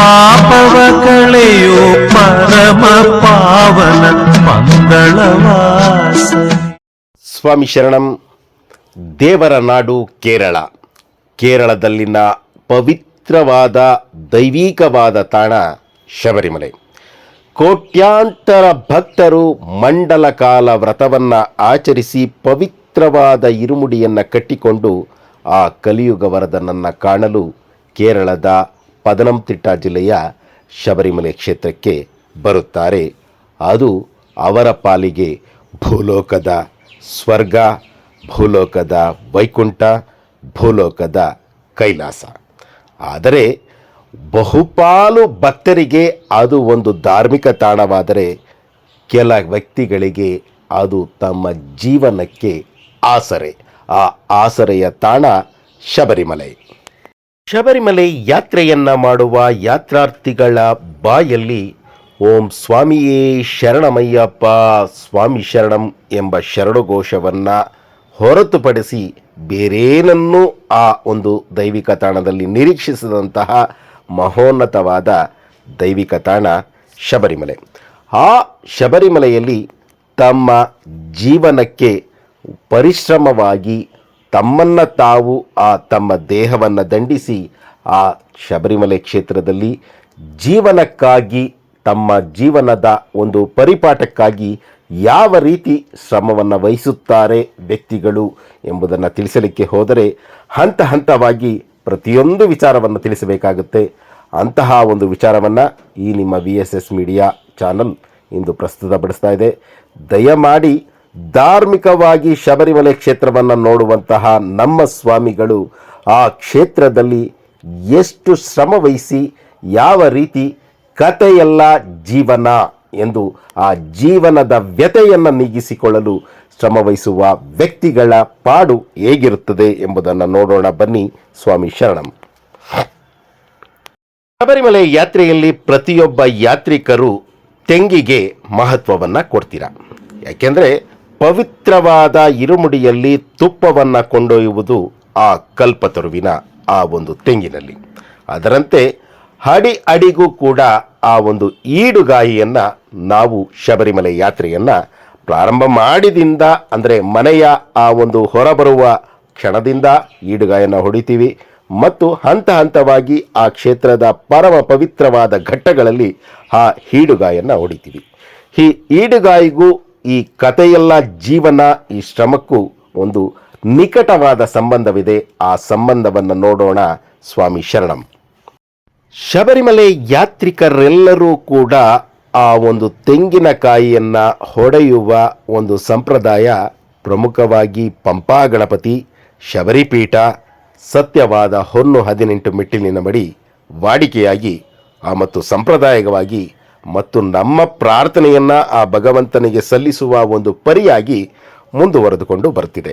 ಪಾಪವ ಕಳೆಯೋ ಪರಮ ಪಾವನ ಮಂಗಳವಾಸ. ಸ್ವಾಮಿ ಶರಣಂ, ದೇವರ ನಾಡು ಕೇರಳ. ಕೇರಳದಲ್ಲಿನ ಪವಿತ್ರವಾದ ದೈವಿಕವಾದ ತಾಣ ಶಬರಿಮಲೆ. ಕೋಟ್ಯಾಂತರ ಭಕ್ತರು ಮಂಡಲ ಕಾಲ ವ್ರತವನ್ನು ಆಚರಿಸಿ ಪವಿತ್ರವಾದ ಇರುಮುಡಿಯನ್ನು ಕಟ್ಟಿಕೊಂಡು ಆ ಕಲಿಯುಗ ವರದನನ್ನು ಕಾಣಲು ಕೇರಳದ ಪದನಂತಿಟ್ಟ ಜಿಲ್ಲೆಯ ಶಬರಿಮಲೆ ಕ್ಷೇತ್ರಕ್ಕೆ ಬರುತ್ತಾರೆ. ಅದು ಅವರ ಪಾಲಿಗೆ ಭೂಲೋಕದ ಸ್ವರ್ಗ, ಭೂಲೋಕದ ವೈಕುಂಠ, ಭೂಲೋಕದ ಕೈಲಾಸ. ಆದರೆ ಬಹುಪಾಲು ಭಕ್ತರಿಗೆ ಅದು ಒಂದು ಧಾರ್ಮಿಕ ತಾಣವಾದರೆ ಕೆಲ ವ್ಯಕ್ತಿಗಳಿಗೆ ಅದು ತಮ್ಮ ಜೀವನಕ್ಕೆ ಆಸರೆ. ಆ ಆಸರೆಯ ತಾಣ ಶಬರಿಮಲೆ. ಶಬರಿಮಲೆ ಯಾತ್ರೆಯನ್ನ ಮಾಡುವ ಯಾತ್ರಾರ್ಥಿಗಳ ಬಾಯಲ್ಲಿ ಓಂ ಸ್ವಾಮಿಯೇ ಶರಣಮಯ್ಯಪ್ಪ, ಸ್ವಾಮಿ ಶರಣಂ ಎಂಬ ಶರಣಘೋಷವನ್ನು ಹೊರತುಪಡಿಸಿ ಬೇರೇನನ್ನೂ ಆ ಒಂದು ದೈವಿಕ ತಾಣದಲ್ಲಿ ನಿರೀಕ್ಷಿಸಿದಂತಹ ಮಹೋನ್ನತವಾದ ದೈವಿಕ ತಾಣ ಶಬರಿಮಲೆ. ಆ ಶಬರಿಮಲೆಯಲ್ಲಿ ತಮ್ಮ ಜೀವನಕ್ಕೆ ಪರಿಶ್ರಮವಾಗಿ ತಮ್ಮನ್ನು ತಾವು, ಆ ತಮ್ಮ ದೇಹವನ್ನು ದಂಡಿಸಿ, ಆ ಶಬರಿಮಲೆ ಕ್ಷೇತ್ರದಲ್ಲಿ ಜೀವನಕ್ಕಾಗಿ, ತಮ್ಮ ಜೀವನದ ಒಂದು ಪರಿಪಾಠಕ್ಕಾಗಿ ಯಾವ ರೀತಿ ಶ್ರಮವನ್ನು ವಹಿಸುತ್ತಾರೆ ವ್ಯಕ್ತಿಗಳು ಎಂಬುದನ್ನು ತಿಳಿಸಲಿಕ್ಕೆ ಹೋದರೆ ಹಂತ ಹಂತವಾಗಿ ಪ್ರತಿಯೊಂದು ವಿಚಾರವನ್ನು ತಿಳಿಸಬೇಕಾಗುತ್ತೆ. ಅಂತಹ ಒಂದು ವಿಚಾರವನ್ನು ಈ ನಿಮ್ಮ V S S media channel ಇಂದು ಪ್ರಸ್ತುತಪಡಿಸ್ತಾ ಇದೆ. ದಯಮಾಡಿ ಧಾರ್ಮಿಕವಾಗಿ ಶಬರಿಮಲೆ ಕ್ಷೇತ್ರವನ್ನು ನೋಡುವಂತಹ ನಮ್ಮ ಸ್ವಾಮಿಗಳು ಆ ಕ್ಷೇತ್ರದಲ್ಲಿ ಎಷ್ಟು ಶ್ರಮ ಯಾವ ರೀತಿ ಕಥೆಯಲ್ಲ ಜೀವನ ಎಂದು ಆ ಜೀವನದ ವ್ಯತೆಯನ್ನು ನೀಗಿಸಿಕೊಳ್ಳಲು ಶ್ರಮವಹಿಸುವ ವ್ಯಕ್ತಿಗಳ ಪಾಡು ಹೇಗಿರುತ್ತದೆ ಎಂಬುದನ್ನು ನೋಡೋಣ. ಬನ್ನಿ ಸ್ವಾಮಿ ಶರಣಂ. ಶಬರಿಮಲೆ ಯಾತ್ರೆಯಲ್ಲಿ ಪ್ರತಿಯೊಬ್ಬ ಯಾತ್ರಿಕರು ತೆಂಗಿಗೆ ಮಹತ್ವವನ್ನು ಕೊಡ್ತೀರ? ಯಾಕೆಂದರೆ ಪವಿತ್ರವಾದ ಇರುಮುಡಿಯಲ್ಲಿ ತುಪ್ಪವನ್ನು ಕೊಂಡೊಯ್ಯುವುದು ಆ ಕಲ್ಪತರುವಿನ ಆ ಒಂದು ತೆಂಗಿನಲ್ಲಿ. ಅದರಂತೆ ಅಡಿ ಅಡಿಗೂ ಕೂಡ ಆ ಒಂದು ಈಡುಗಾಯಿಯನ್ನು ನಾವು ಶಬರಿಮಲೆ ಯಾತ್ರೆಯನ್ನು ಪ್ರಾರಂಭ ಮಾಡಿದಿಂದ, ಅಂದರೆ ಮನೆಯ ಆ ಒಂದು ಹೊರಬರುವ ಕ್ಷಣದಿಂದ ಈಡುಗಾಯನ್ನು ಹೊಡಿತೀವಿ. ಮತ್ತು ಹಂತ ಹಂತವಾಗಿ ಆ ಕ್ಷೇತ್ರದ ಪರಮ ಪವಿತ್ರವಾದ ಘಟ್ಟಗಳಲ್ಲಿ ಆ ಈಡುಗಾಯನ್ನು ಹೊಡಿತೀವಿ. ಈ ಈಡುಗಾಯಿಗೂ ಈ ಕಥೆಯೆಲ್ಲ ಜೀವನ, ಈ ಶ್ರಮಕ್ಕೂ ಒಂದು ನಿಕಟವಾದ ಸಂಬಂಧವಿದೆ. ಆ ಸಂಬಂಧವನ್ನು ನೋಡೋಣ ಸ್ವಾಮಿ ಶರಣಂ. ಶಬರಿಮಲೆ ಯಾತ್ರಿಕರೆಲ್ಲರೂ ಕೂಡ ಆ ಒಂದು ತೆಂಗಿನಕಾಯಿಯನ್ನು ಹೊಡೆಯುವ ಒಂದು ಸಂಪ್ರದಾಯ ಪ್ರಮುಖವಾಗಿ ಪಂಪಾ ಗಣಪತಿ, ಶಬರಿಪೀಠ, ಸತ್ಯವಾದ ಹೊನ್ನು ಹದಿನೆಂಟು ಮೆಟ್ಟಿಲಿನ ಬಳಿ ವಾಡಿಕೆಯಾಗಿ ಆ ಮತ್ತು ಸಂಪ್ರದಾಯವಾಗಿ ಮತ್ತು ನಮ್ಮ ಪ್ರಾರ್ಥನೆಯನ್ನು ಆ ಭಗವಂತನಿಗೆ ಸಲ್ಲಿಸುವ ಒಂದು ಪರಿಯಾಗಿ ಮುಂದುವರೆದುಕೊಂಡು ಬರ್ತಿದೆ.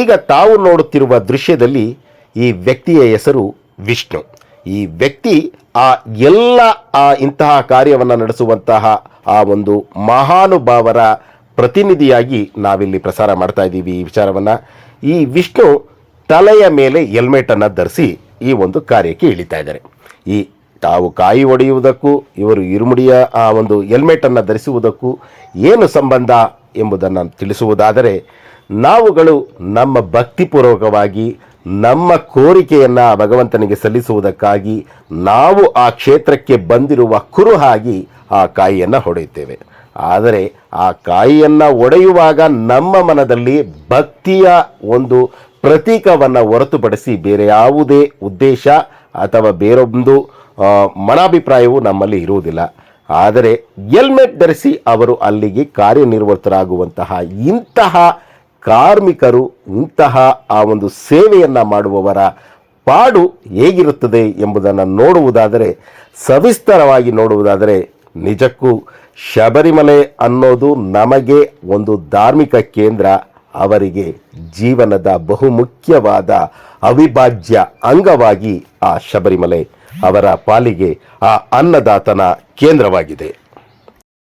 ಈಗ ತಾವು ನೋಡುತ್ತಿರುವ ದೃಶ್ಯದಲ್ಲಿ ಈ ವ್ಯಕ್ತಿಯ ಹೆಸರು ವಿಷ್ಣು. ಈ ವ್ಯಕ್ತಿ ಆ ಎಲ್ಲ ಆ ಇಂತಹ ಕಾರ್ಯವನ್ನು ನಡೆಸುವಂತಹ ಆ ಒಂದು ಮಹಾನುಭಾವರ ಪ್ರತಿನಿಧಿಯಾಗಿ ನಾವಿಲ್ಲಿ ಪ್ರಸಾರ ಮಾಡ್ತಾ ಇದ್ದೀವಿ ಈ ವಿಚಾರವನ್ನು. ಈ ವಿಷ್ಣು ತಲೆಯ ಮೇಲೆ ಹೆಲ್ಮೆಟನ್ನು ಧರಿಸಿ ಈ ಒಂದು ಕಾರ್ಯಕ್ಕೆ ಇಳಿತಾ ಇದ್ದಾರೆ. ಈ ತಾವು ಕಾಯಿ ಒಡೆಯುವುದಕ್ಕೂ, ಇವರು ಇರುಮುಡಿಯ ಆ ಒಂದು ಹೆಲ್ಮೆಟನ್ನು ಧರಿಸುವುದಕ್ಕೂ ಏನು ಸಂಬಂಧ ಎಂಬುದನ್ನು ತಿಳಿಸುವುದಾದರೆ, ನಾವುಗಳು ನಮ್ಮ ಭಕ್ತಿಪೂರ್ವಕವಾಗಿ, ನಮ್ಮ ಕೋರಿಕೆಯನ್ನು ಭಗವಂತನಿಗೆ ಸಲ್ಲಿಸುವುದಕ್ಕಾಗಿ ನಾವು ಆ ಕ್ಷೇತ್ರಕ್ಕೆ ಬಂದಿರುವ ಕುರುಹಾಗಿ ಆ ಕಾಯಿಯನ್ನು ಹೊಡೆಯುತ್ತೇವೆ. ಆದರೆ ಆ ಕಾಯಿಯನ್ನು ಒಡೆಯುವಾಗ ನಮ್ಮ ಮನದಲ್ಲಿ ಭಕ್ತಿಯ ಒಂದು ಪ್ರತೀಕವನ್ನು ಹೊರತುಪಡಿಸಿ ಬೇರೆ ಯಾವುದೇ ಉದ್ದೇಶ ಅಥವಾ ಬೇರೊಂದು ಮನಾಭಿಪ್ರಾಯವು ನಮ್ಮಲ್ಲಿ ಇರುವುದಿಲ್ಲ. ಆದರೆ ಹೆಲ್ಮೆಟ್ ಧರಿಸಿ ಅವರು ಅಲ್ಲಿಗೆ ಕಾರ್ಯನಿರ್ವೃತರಾಗುವಂತಹ ಇಂತಹ ಕಾರ್ಮಿಕರು, ಇಂತಹ ಆ ಒಂದು ಸೇವೆಯನ್ನು ಮಾಡುವವರ ಪಾಡು ಹೇಗಿರುತ್ತದೆ ಎಂಬುದನ್ನು ನೋಡುವುದಾದರೆ, ಸವಿಸ್ತರವಾಗಿ ನೋಡುವುದಾದರೆ ನಿಜಕ್ಕೂ ಶಬರಿಮಲೆ ಅನ್ನೋದು ನಮಗೆ ಒಂದು ಧಾರ್ಮಿಕ ಕೇಂದ್ರ. ಅವರಿಗೆ ಜೀವನದ ಬಹುಮುಖ್ಯವಾದ ಅವಿಭಾಜ್ಯ ಅಂಗವಾಗಿ ಆ ಶಬರಿಮಲೆ ಅವರ ಪಾಲಿಗೆ ಆ ಅನ್ನದಾತನ ಕೇಂದ್ರವಾಗಿದೆ.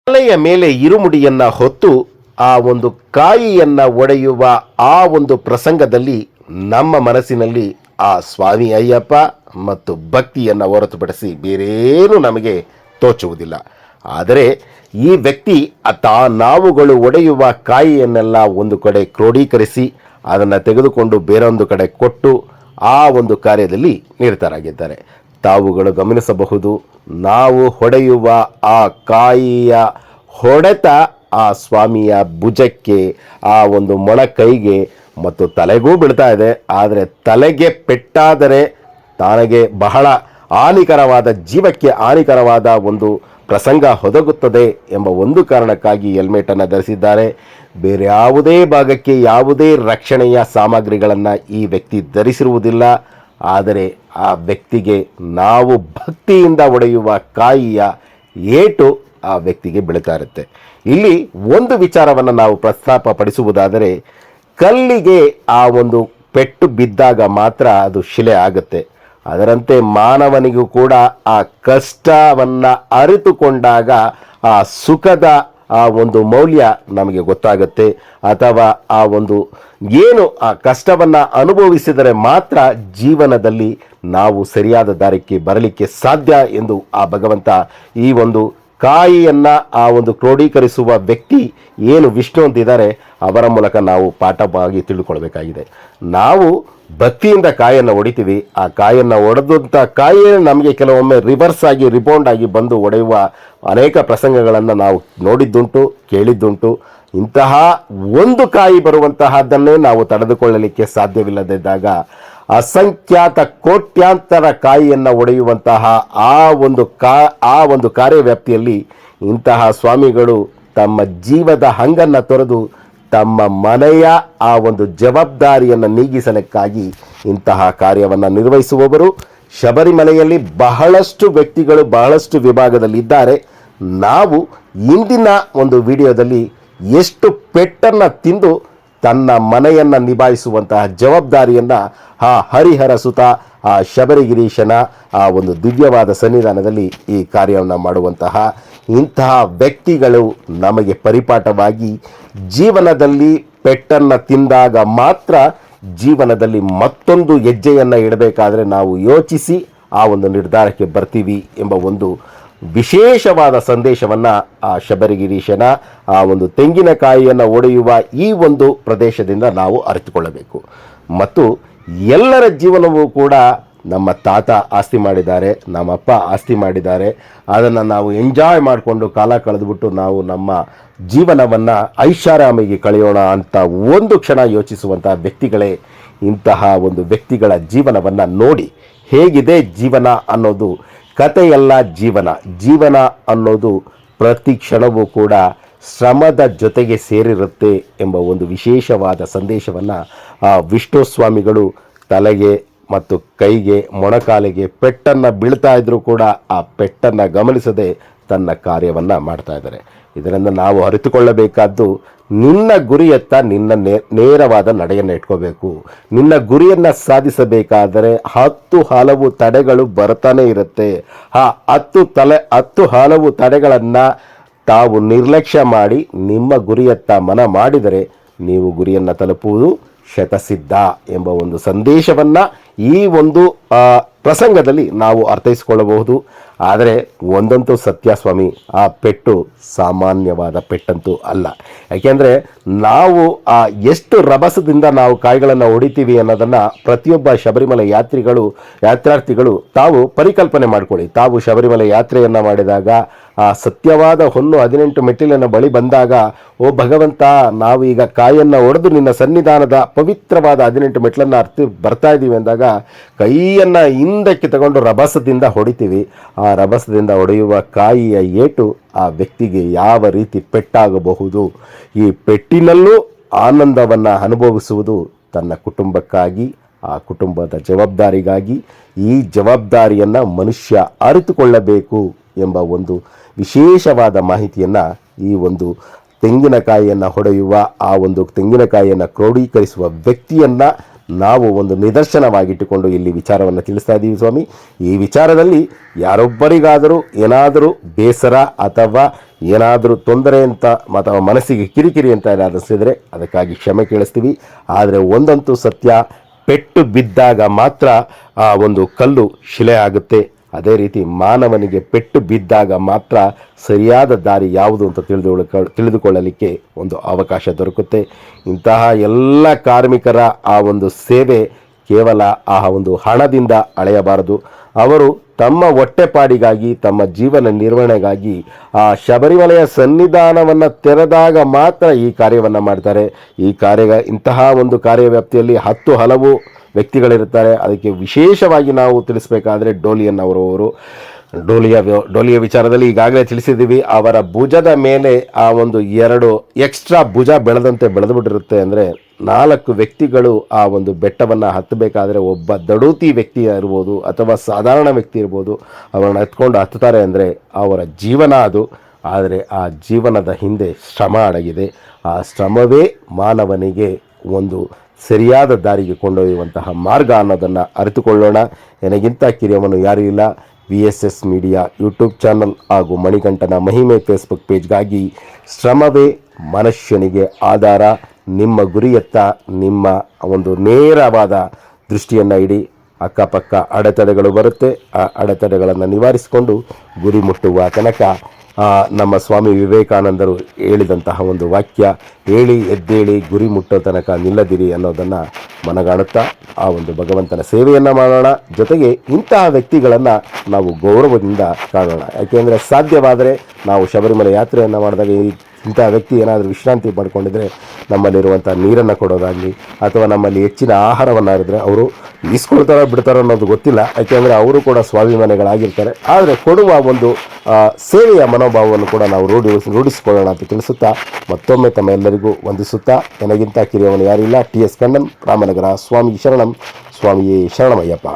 ಮಲೆಯ ಮೇಲೆ ಇರುಮುಡಿಯನ್ನ ಹೊತ್ತು ಆ ಒಂದು ಕಾಯಿಯನ್ನ ಒಡೆಯುವ ಆ ಒಂದು ಪ್ರಸಂಗದಲ್ಲಿ ನಮ್ಮ ಮನಸ್ಸಿನಲ್ಲಿ ಆ ಸ್ವಾಮಿ ಅಯ್ಯಪ್ಪ ಮತ್ತು ಭಕ್ತಿಯನ್ನು ಹೊರತುಪಡಿಸಿ ಬೇರೇನು ನಮಗೆ ತೋಚುವುದಿಲ್ಲ. ಆದರೆ ಈ ವ್ಯಕ್ತಿ ತಾ ನಾವುಗಳು ಒಡೆಯುವ ಕಾಯಿಯನ್ನೆಲ್ಲ ಒಂದು ಕಡೆ ಕ್ರೋಢೀಕರಿಸಿ ಅದನ್ನು ತೆಗೆದುಕೊಂಡು ಬೇರೊಂದು ಕಡೆ ಕೊಟ್ಟು ಆ ಒಂದು ಕಾರ್ಯದಲ್ಲಿ ನಿರತರಾಗಿದ್ದಾರೆ. ತಾವುಗಳು ಗಮನಿಸಬಹುದು, ನಾವು ಹೊಡೆಯುವ ಆ ಕಾಯಿಯ ಹೊಡೆತ ಆ ಸ್ವಾಮಿಯ ಭುಜಕ್ಕೆ, ಆ ಒಂದು ಮೊಣಕೈಗೆ ಮತ್ತು ತಲೆಗೂ ಬೀಳ್ತಾ ಇದೆ. ಆದರೆ ತಲೆಗೆ ಪೆಟ್ಟಾದರೆ ತನಗೆ ಬಹಳ ಹಾನಿಕರವಾದ, ಜೀವಕ್ಕೆ ಹಾನಿಕರವಾದ ಒಂದು ಪ್ರಸಂಗ ಹೊದಗುತ್ತದೆ ಎಂಬ ಒಂದು ಕಾರಣಕ್ಕಾಗಿ ಹೆಲ್ಮೆಟನ್ನು ಧರಿಸಿದ್ದಾರೆ. ಬೇರೆ ಯಾವುದೇ ಭಾಗಕ್ಕೆ ಯಾವುದೇ ರಕ್ಷಣೆಯ ಸಾಮಗ್ರಿಗಳನ್ನು ಈ ವ್ಯಕ್ತಿ ಧರಿಸಿರುವುದಿಲ್ಲ. ಆದರೆ ಆ ವ್ಯಕ್ತಿಗೆ ನಾವು ಭಕ್ತಿಯಿಂದ ಒಡೆಯುವ ಕಾಯಿಯ ಏಟು ಆ ವ್ಯಕ್ತಿಗೆ ಬೀಳ್ತಾ ಇರುತ್ತೆ. ಇಲ್ಲಿ ಒಂದು ವಿಚಾರವನ್ನು ನಾವು ಪ್ರಸ್ತಾಪ ಪಡಿಸುವುದಾದರೆ ಕಲ್ಲಿಗೆ ಆ ಒಂದು ಪೆಟ್ಟು ಬಿದ್ದಾಗ ಮಾತ್ರ ಅದು ಶಿಲೆ ಆಗುತ್ತೆ. ಅದರಂತೆ ಮಾನವನಿಗೂ ಕೂಡ ಆ ಕಷ್ಟವನ್ನು ಅರಿತುಕೊಂಡಾಗ ಆ ಸುಖದ ಆ ಒಂದು ಮೌಲ್ಯ ನಮಗೆ ಗೊತ್ತಾಗುತ್ತೆ. ಅಥವಾ ಆ ಒಂದು ಏನು ಆ ಕಷ್ಟವನ್ನು ಅನುಭವಿಸಿದರೆ ಮಾತ್ರ ಜೀವನದಲ್ಲಿ ನಾವು ಸರಿಯಾದ ದಾರಿಗೆ ಬರಲಿಕ್ಕೆ ಸಾಧ್ಯ ಎಂದು ಆ ಭಗವಂತ ಈ ಒಂದು ಕಾಯಿಯನ್ನು ಆ ಒಂದು ಕ್ರೋಢೀಕರಿಸುವ ವ್ಯಕ್ತಿ ಏನು ವಿಷ್ಣು ಅಂತಿದ್ದಾರೆ, ಅವರ ಮೂಲಕ ನಾವು ಪಾಠವಾಗಿ ತಿಳ್ಕೊಳ್ಬೇಕಾಗಿದೆ ನಾವು ಭಕ್ತಿಯಿಂದ ಕಾಯನ್ನು ಹೊಡಿತೀವಿ ಆ ಕಾಯನ್ನು ಒಡೆದಂಥ ಕಾಯೇ ನಮಗೆ ಕೆಲವೊಮ್ಮೆ ರಿವರ್ಸ್ ಆಗಿ ರಿಬೌಂಡ್ ಆಗಿ ಬಂದು ಒಡೆಯುವ ಅನೇಕ ಪ್ರಸಂಗಗಳನ್ನು ನಾವು ನೋಡಿದ್ದುಂಟು, ಕೇಳಿದ್ದುಂಟು. ಇಂತಹ ಒಂದು ಕಾಯಿ ಬರುವಂತಹದ್ದನ್ನೇ ನಾವು ತಡೆದುಕೊಳ್ಳಲಿಕ್ಕೆ ಸಾಧ್ಯವಿಲ್ಲದಿದ್ದಾಗ ಅಸಂಖ್ಯಾತ ಕೋಟ್ಯಾಂತರ ಕಾಯಿಯನ್ನು ಒಡೆಯುವಂತಹ ಆ ಒಂದು ಕಾ, ಆ ಒಂದು ಕಾರ್ಯವ್ಯಾಪ್ತಿಯಲ್ಲಿ ಇಂತಹ ಸ್ವಾಮಿಗಳು ತಮ್ಮ ಜೀವದ ಹಂಗನ್ನು ತೊರೆದು ತಮ್ಮ ಮನೆಯ ಆ ಒಂದು ಜವಾಬ್ದಾರಿಯನ್ನು ನೀಗಿಸಲಿಕ್ಕಾಗಿ ಇಂತಹ ಕಾರ್ಯವನ್ನು ನಿರ್ವಹಿಸುವವರು ಶಬರಿಮಲೆಯಲ್ಲಿ ಬಹಳಷ್ಟು ವ್ಯಕ್ತಿಗಳು ಬಹಳಷ್ಟು ವಿಭಾಗದಲ್ಲಿದ್ದಾರೆ. ನಾವು ಇಂದಿನ ಒಂದು ವಿಡಿಯೋದಲ್ಲಿ ಎಷ್ಟು ಪೆಟ್ಟನ್ನು ತಿಂದು ತನ್ನ ಮನೆಯನ್ನು ನಿಭಾಯಿಸುವಂತಹ ಜವಾಬ್ದಾರಿಯನ್ನು ಆ ಹರಿಹರ ಸುತ, ಆ ಶಬರಿಗಿರೀಶನ ಆ ಒಂದು ದಿವ್ಯವಾದ ಸನ್ನಿಧಾನದಲ್ಲಿ ಈ ಕಾರ್ಯವನ್ನು ಮಾಡುವಂತಹ ಇಂತಹ ವ್ಯಕ್ತಿಗಳು ನಮಗೆ ಪರಿಪಾಠವಾಗಿ ಜೀವನದಲ್ಲಿ ಪೆಟ್ಟನ್ನು ತಿಂದಾಗ ಮಾತ್ರ ಜೀವನದಲ್ಲಿ ಮತ್ತೊಂದು ಹೆಜ್ಜೆಯನ್ನು ಇಡಬೇಕಾದರೆ ನಾವು ಯೋಚಿಸಿ ಆ ಒಂದು ನಿರ್ಧಾರಕ್ಕೆ ಬರ್ತೀವಿ ಎಂಬ ಒಂದು ವಿಶೇಷವಾದ ಸಂದೇಶವನ್ನು ಆ ಶಬರಿಗಿರೀಶನ, ಆ ಒಂದು ತೆಂಗಿನಕಾಯಿಯನ್ನು ಒಡೆಯುವ ಈ ಒಂದು ಪ್ರದೇಶದಿಂದ ನಾವು ಅರಿತುಕೊಳ್ಳಬೇಕು. ಮತ್ತು ಎಲ್ಲರ ಜೀವನವೂ ಕೂಡ ನಮ್ಮ ತಾತ ಆಸ್ತಿ ಮಾಡಿದ್ದಾರೆ ನಮ್ಮಪ್ಪ ಆಸ್ತಿ ಮಾಡಿದ್ದಾರೆ. ಅದನ್ನು ನಾವು ಎಂಜಾಯ್ ಮಾಡಿಕೊಂಡು ಕಾಲ ಕಳೆದುಬಿಟ್ಟು ನಾವು ನಮ್ಮ ಜೀವನವನ್ನು ಐಷಾರಾಮಿಗೆ ಕಳೆಯೋಣ ಅಂತ ಒಂದು ಕ್ಷಣ ಯೋಚಿಸುವಂಥ ವ್ಯಕ್ತಿಗಳೇ, ಇಂತಹ ಒಂದು ವ್ಯಕ್ತಿಗಳ ಜೀವನವನ್ನು ನೋಡಿ ಹೇಗಿದೆ ಜೀವನ ಅನ್ನೋದು. ಕಥೆಯಲ್ಲ ಜೀವನ. ಜೀವನ ಅನ್ನೋದು ಪ್ರತಿ ಕ್ಷಣವೂ ಕೂಡ ಶ್ರಮದ ಜೊತೆಗೆ ಸೇರಿರುತ್ತೆ ಎಂಬ ಒಂದು ವಿಶೇಷವಾದ ಸಂದೇಶವನ್ನು ಆ ವಿಷ್ಣು ಸ್ವಾಮಿಗಳು ತಲೆಗೆ ಮತ್ತು ಕೈಗೆ ಮೊಣಕಾಲಿಗೆ ಪೆಟ್ಟನ್ನು ಬೀಳ್ತಾ ಇದ್ದರೂ ಕೂಡ ಆ ಪೆಟ್ಟನ್ನು ಗಮನಿಸದೆ ತನ್ನ ಕಾರ್ಯವನ್ನು ಮಾಡ್ತಾ ಇದ್ದಾರೆ. ಇದರಿಂದ ನಾವು ಅರಿತುಕೊಳ್ಳಬೇಕಾದ್ದು ನಿನ್ನ ಗುರಿಯತ್ತ ನಿನ್ನ ನೇರವಾದ ನಡೆಯನ್ನು ಇಟ್ಕೋಬೇಕು. ನಿನ್ನ ಗುರಿಯನ್ನು ಸಾಧಿಸಬೇಕಾದರೆ ಹತ್ತು ಹಲವು ತಡೆಗಳು ಬರ್ತಾನೆ ಇರುತ್ತೆ. ಆ ಹತ್ತು ತಲೆ, ಹತ್ತು ಹಲವು ತಡೆಗಳನ್ನು ತಾವು ನಿರ್ಲಕ್ಷ್ಯ ಮಾಡಿ ನಿಮ್ಮ ಗುರಿಯತ್ತ ಮನ ಮಾಡಿದರೆ ನೀವು ಗುರಿಯನ್ನು ತಲುಪುವುದು ಶತಸಿದ್ಧ ಎಂಬ ಒಂದು ಸಂದೇಶವನ್ನು ಈ ಒಂದು ಪ್ರಸಂಗದಲ್ಲಿ ನಾವು ಅರ್ಥೈಸಿಕೊಳ್ಳಬಹುದು. ಆದರೆ ಒಂದಂತೂ ಸತ್ಯಸ್ವಾಮಿ, ಆ ಪೆಟ್ಟು ಸಾಮಾನ್ಯವಾದ ಪೆಟ್ಟಂತೂ ಅಲ್ಲ. ಯಾಕೆಂದರೆ ನಾವು, ಆ, ಎಷ್ಟು ರಭಸದಿಂದ ನಾವು ಕಾಯಿಗಳನ್ನು ಹೊಡಿತೀವಿ ಅನ್ನೋದನ್ನು ಪ್ರತಿಯೊಬ್ಬ ಶಬರಿಮಲೆ ಯಾತ್ರಿಗಳು, ಯಾತ್ರಾರ್ಥಿಗಳು ತಾವು ಪರಿಕಲ್ಪನೆ ಮಾಡಿಕೊಳ್ಳಿ. ತಾವು ಶಬರಿಮಲೆ ಯಾತ್ರೆಯನ್ನು ಮಾಡಿದಾಗ ಆ ಸತ್ಯವಾದ ಹೊನ್ನು ಹದಿನೆಂಟು ಮೆಟ್ಟಿಲಿನ ಬಳಿ ಬಂದಾಗ, ಓ ಭಗವಂತ, ನಾವು ಈಗ ಕಾಯನ್ನು ಒಡೆದು ನಿನ್ನ ಸನ್ನಿಧಾನದ ಪವಿತ್ರವಾದ ಹದಿನೆಂಟು ಮೆಟ್ಲನ್ನು ಅರ್ತಿ ಬರ್ತಾ ಇದ್ದೀವಿ ಅಂದಾಗ, ಕೈಯನ್ನು ಹಿಂದಕ್ಕೆ ತಗೊಂಡು ರಭಸದಿಂದ ಹೊಡಿತೀವಿ. ಆ ರಭಸದಿಂದ ಹೊಡೆಯುವ ಕಾಯಿಯ ಏಟು ಆ ವ್ಯಕ್ತಿಗೆ ಯಾವ ರೀತಿ ಪೆಟ್ಟಾಗಬಹುದು? ಈ ಪೆಟ್ಟಿನಲ್ಲೂ ಆನಂದವನ್ನು ಅನುಭವಿಸುವುದು ತನ್ನ ಕುಟುಂಬಕ್ಕಾಗಿ, ಆ ಕುಟುಂಬದ ಜವಾಬ್ದಾರಿಗಾಗಿ, ಈ ಜವಾಬ್ದಾರಿಯನ್ನು ಮನುಷ್ಯ ಅರಿತುಕೊಳ್ಳಬೇಕು ಎಂಬ ಒಂದು ವಿಶೇಷವಾದ ಮಾಹಿತಿಯನ್ನು ಈ ಒಂದು ತೆಂಗಿನಕಾಯಿಯನ್ನು ಹೊಡೆಯುವ, ಆ ಒಂದು ತೆಂಗಿನಕಾಯಿಯನ್ನು ಕ್ರೋಢೀಕರಿಸುವ ವ್ಯಕ್ತಿಯನ್ನು ನಾವು ಒಂದು ನಿದರ್ಶನವಾಗಿಟ್ಟುಕೊಂಡು ಇಲ್ಲಿ ವಿಚಾರವನ್ನು ತಿಳಿಸ್ತಾ ಇದ್ದೀವಿ ಸ್ವಾಮಿ. ಈ ವಿಚಾರದಲ್ಲಿ ಯಾರೊಬ್ಬರಿಗಾದರೂ ಏನಾದರೂ ಬೇಸರ ಅಥವಾ ಏನಾದರೂ ತೊಂದರೆ ಅಂತ ಅಥವಾ ಮನಸ್ಸಿಗೆ ಕಿರಿಕಿರಿ ಅಂತ ಏನಾದರೂ ಅನಿಸಿದರೆ ಅದಕ್ಕಾಗಿ ಕ್ಷಮೆ ಕೇಳಿಸ್ತೀವಿ. ಆದರೆ ಒಂದಂತೂ ಸತ್ಯ, ಪೆಟ್ಟು ಬಿದ್ದಾಗ ಮಾತ್ರ ಆ ಒಂದು ಕಲ್ಲು ಶಿಲೆ ಆಗುತ್ತೆ. ಅದೇ ರೀತಿ ಮಾನವನಿಗೆ ಪೆಟ್ಟು ಬಿದ್ದಾಗ ಮಾತ್ರ ಸರಿಯಾದ ದಾರಿ ಯಾವುದು ಅಂತ ತಿಳಿದುಕೊಳ್ಳ ತಿಳಿದುಕೊಳ್ಳಲಿಕ್ಕೆ ಒಂದು ಅವಕಾಶ ದೊರಕುತ್ತೆ. ಇಂತಹ ಎಲ್ಲ ಕಾರ್ಮಿಕರ ಆ ಒಂದು ಸೇವೆ ಕೇವಲ ಆ ಒಂದು ಹಣದಿಂದ ಅಳೆಯಬಾರದು. ಅವರು ತಮ್ಮ ಹೊಟ್ಟೆಪಾಡಿಗಾಗಿ, ತಮ್ಮ ಜೀವನ ನಿರ್ವಹಣೆಗಾಗಿ ಆ ಶಬರಿಮಲೆಯ ಸನ್ನಿಧಾನವನ್ನು ತೆರೆದಾಗ ಮಾತ್ರ ಈ ಕಾರ್ಯವನ್ನು ಮಾಡ್ತಾರೆ. ಈ ಕಾರ್ಯ ಇಂತಹ ಒಂದು ಕಾರ್ಯವ್ಯಾಪ್ತಿಯಲ್ಲಿ ಹತ್ತು ಹಲವು ವ್ಯಕ್ತಿಗಳಿರುತ್ತಾರೆ. ಅದಕ್ಕೆ ವಿಶೇಷವಾಗಿ ನಾವು ತಿಳಿಸಬೇಕಾದ್ರೆ ಡೋಲಿಯನ್ನವರವರು ಡೋಲಿಯ ವ್ಯ- ಡೋಲಿಯ ವಿಚಾರದಲ್ಲಿ ಈಗಾಗಲೇ ತಿಳಿಸಿದ್ದೀವಿ. ಅವರ ಭುಜದ ಮೇಲೆ ಆ ಒಂದು ಎರಡು ಎಕ್ಸ್ಟ್ರಾ ಭುಜ ಬೆಳೆದಂತೆ ಬೆಳೆದುಬಿಟ್ಟಿರುತ್ತೆ ಅಂದರೆ ನಾಲ್ಕು ವ್ಯಕ್ತಿಗಳು ಆ ಒಂದು ಬೆಟ್ಟವನ್ನು ಹತ್ತಬೇಕಾದ್ರೆ ಒಬ್ಬ ದಡೂತಿ ವ್ಯಕ್ತಿ ಇರ್ಬೋದು ಅಥವಾ ಸಾಧಾರಣ ವ್ಯಕ್ತಿ ಇರ್ಬೋದು ಅವರನ್ನು ಹತ್ಕೊಂಡು ಹತ್ತುತ್ತಾರೆ ಅಂದರೆ ಅವರ ಜೀವನ ಅದು. ಆದರೆ ಆ ಜೀವನದ ಹಿಂದೆ ಶ್ರಮ ಅಡಗಿದೆ. ಆ ಶ್ರಮವೇ ಮಾನವನಿಗೆ ಒಂದು ಸರಿಯಾದ ದಾರಿಗೆ ಕೊಂಡೊಯ್ಯುವಂತಹ ಮಾರ್ಗ ಅನ್ನೋದನ್ನು ಅರಿತುಕೊಳ್ಳೋಣ. ನನಗಿಂತ ಕಿರಿಯವನು ಯಾರೂ ಇಲ್ಲ. V S S media YouTube channel ಹಾಗೂ ಮಣಿಕಂಠನ ಮಹಿಮೆ ಫೇಸ್ಬುಕ್ ಪೇಜ್ಗಾಗಿ ಶ್ರಮವೇ ಮನುಷ್ಯನಿಗೆ ಆಧಾರ. ನಿಮ್ಮ ಗುರಿಯತ್ತ ನಿಮ್ಮ ಒಂದು ನೇರವಾದ ದೃಷ್ಟಿಯನ್ನು ಇಡಿ. ಅಕ್ಕಪಕ್ಕ ಅಡೆತಡೆಗಳು ಬರುತ್ತೆ. ಆ ಅಡೆತಡೆಗಳನ್ನು ನಿವಾರಿಸಿಕೊಂಡು ಗುರಿ ಮುಟ್ಟುವ ತನಕ ನಮ್ಮ ಸ್ವಾಮಿ ವಿವೇಕಾನಂದರು ಹೇಳಿದಂತಹ ಒಂದು ವಾಕ್ಯ, ಹೇಳಿ, ಎದ್ದೇಳಿ, ಗುರಿ ಮುಟ್ಟೋ ತನಕ ನಿಲ್ಲದಿರಿ ಅನ್ನೋದನ್ನು ಮನಗಾಣುತ್ತಾ ಆ ಒಂದು ಭಗವಂತನ ಸೇವೆಯನ್ನು ಮಾಡೋಣ. ಜೊತೆಗೆ ಇಂತಹ ವ್ಯಕ್ತಿಗಳನ್ನು ನಾವು ಗೌರವದಿಂದ ಕಾಣೋಣ ಯಾಕೆಂದರೆ ಸಾಧ್ಯವಾದರೆ ನಾವು ಶಬರಿಮಲೆ ಯಾತ್ರೆಯನ್ನು ಮಾಡಿದಾಗ ಈ ಇಂಥ ವ್ಯಕ್ತಿ ಏನಾದರೂ ವಿಶ್ರಾಂತಿ ಪಡ್ಕೊಂಡಿದ್ರೆ ನಮ್ಮಲ್ಲಿರುವಂಥ ನೀರನ್ನು ಕೊಡೋದಾಗಲಿ ಅಥವಾ ನಮ್ಮಲ್ಲಿ ಹೆಚ್ಚಿನ ಆಹಾರವನ್ನು ಇದ್ದರೆ ಅವರು ಈಸ್ಕೊಳ್ತಾರೋ ಬಿಡ್ತಾರೋ ಅನ್ನೋದು ಗೊತ್ತಿಲ್ಲ. ಯಾಕೆಂದರೆ ಅವರು ಕೂಡ ಸ್ವಾಭಿಮಾನಿಗಳಾಗಿರ್ತಾರೆ. ಆದರೆ ಕೊಡುವ ಒಂದು ಸೇವೆಯ ಮನೋಭಾವವನ್ನು ಕೂಡ ನಾವು ರೂಢಿ, ರೂಢಿಸಿಕೊಳ್ಳೋಣ ಅಂತ ತಿಳಿಸುತ್ತಾ, ಮತ್ತೊಮ್ಮೆ ತಮ್ಮ ಎಲ್ಲರಿಗೂ ವಂದಿಸುತ್ತಾ ನನಗಿಂತ ಕಿರಿಯವನು ಯಾರಿಲ್ಲ. ಟಿ ಎಸ್ ಕಣ್ಣನ್, ರಾಮನಗರ ಸ್ವಾಮಿ ಶರಣಂ, ಸ್ವಾಮಿಯೇ ಶರಣಮಯ್ಯಪ್ಪ.